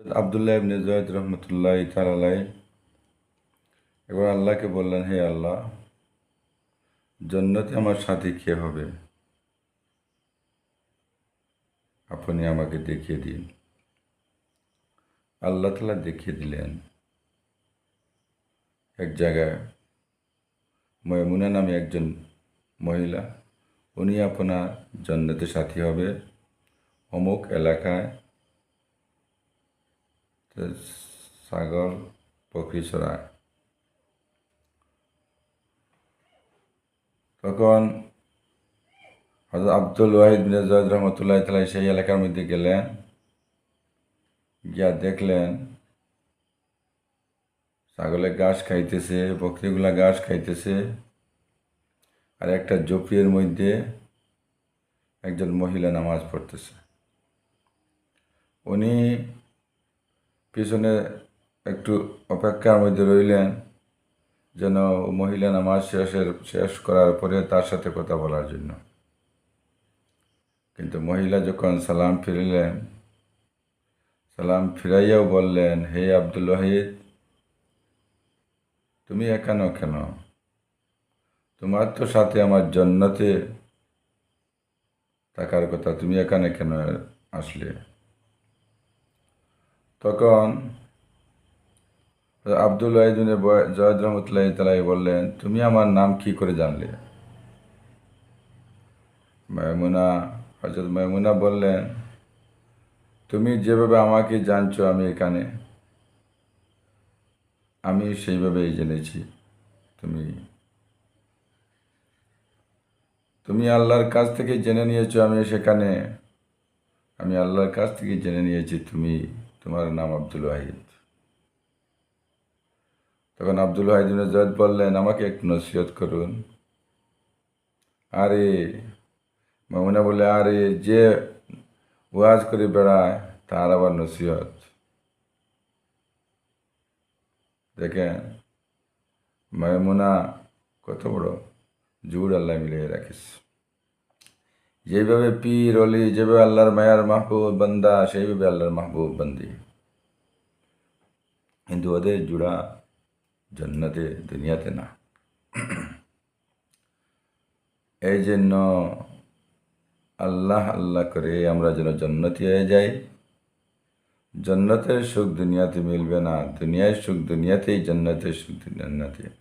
আবদুল্লাহ ইবনে জয়েদ রহমতুল্লাহ তালাই এবার আল্লাহকে বললেন, হে আল্লাহ, জন্নতে আমার সাথী কে হবে? আপনি আমাকে দেখিয়ে দিন। আল্লাহ তালা দেখিয়ে দিলেন। এক জায়গায় ময়মুনা নামে একজন মহিলা, উনি আপনার জন্নতে সাথী হবে। অমুক এলাকায় তো ছাগল পক্ষী চড়ায় তখন হজরত আব্দুল ওয়াহিদ জয়দ রহমতুল্লাহ তালাই সেই এলাকার মধ্যে গেলেন, গিয়া দেখলেন ছাগলে ঘাস খাইতেছে, বকরিগুলা ঘাস খাইতেছে, আর একটা জপিয়ের মধ্যে একজন মহিলা নামাজ পড়তেছে। উনি পিছনে একটু অপেক্ষার মধ্যে রইলেন, যেন মহিলা নামাজ শেষের শেষ করার পরে তার সাথে কথা বলার জন্য। কিন্তু মহিলা যখন সালাম ফিরিলেন, সালাম ফিরাইয়াও বললেন, হে আব্দুল ওয়াহিদ, তুমি এখানো কেন? তোমার তো সাথে আমার জন্নতে থাকার কথা, তুমি এখানে কেন আসলে? তখন আব্দুল ওয়াহিদিনে জয়দ রহমতুল্লাহ তালাই বললেন, তুমি আমার নাম কি করে জানলে? মেমুনা হজরত মেমুনা বললেন, তুমি যেভাবে আমাকে জানছো আমি এখানে, আমি সেইভাবেই জেনেছি। তুমি তুমি আল্লাহর কাছ থেকে জেনে নিয়েছো আমি সেখানে, আমি আল্লাহর কাছ থেকে জেনে নিয়েছি তুমি তোমার নাম আব্দুল ওয়াহিদ। তখন আব্দুল ওয়াহিদিন জয়দ বললেন, আমাকে একটু নসিহত করুন। আরে, মামুনা বলে আরে, যে ওয়াজ করে বেড়ায়, তার আবার নসিহত। দেখেন, মায়মুনা কত বড় জুড় আল্লাহ মিলিয়ে রাখিস যেভাবে পীর, অলি, যেভাবে আল্লাহর মায়ার মাহবুব, বান্দা, সেইভাবে আল্লাহর মাহবুব, বান্দি। কিন্তু ওদের জুড়া জন্নতে, দুনিয়াতে না। এই জন্য আল্লাহ আল্লাহ করে আমরা যেন জন্নতি হয়ে যাই। জন্নতের সুখ দুনিয়াতে মিলবে না। দুনিয়ার সুখ দুনিয়াতেই জন্নতের সুখ জান্নাতে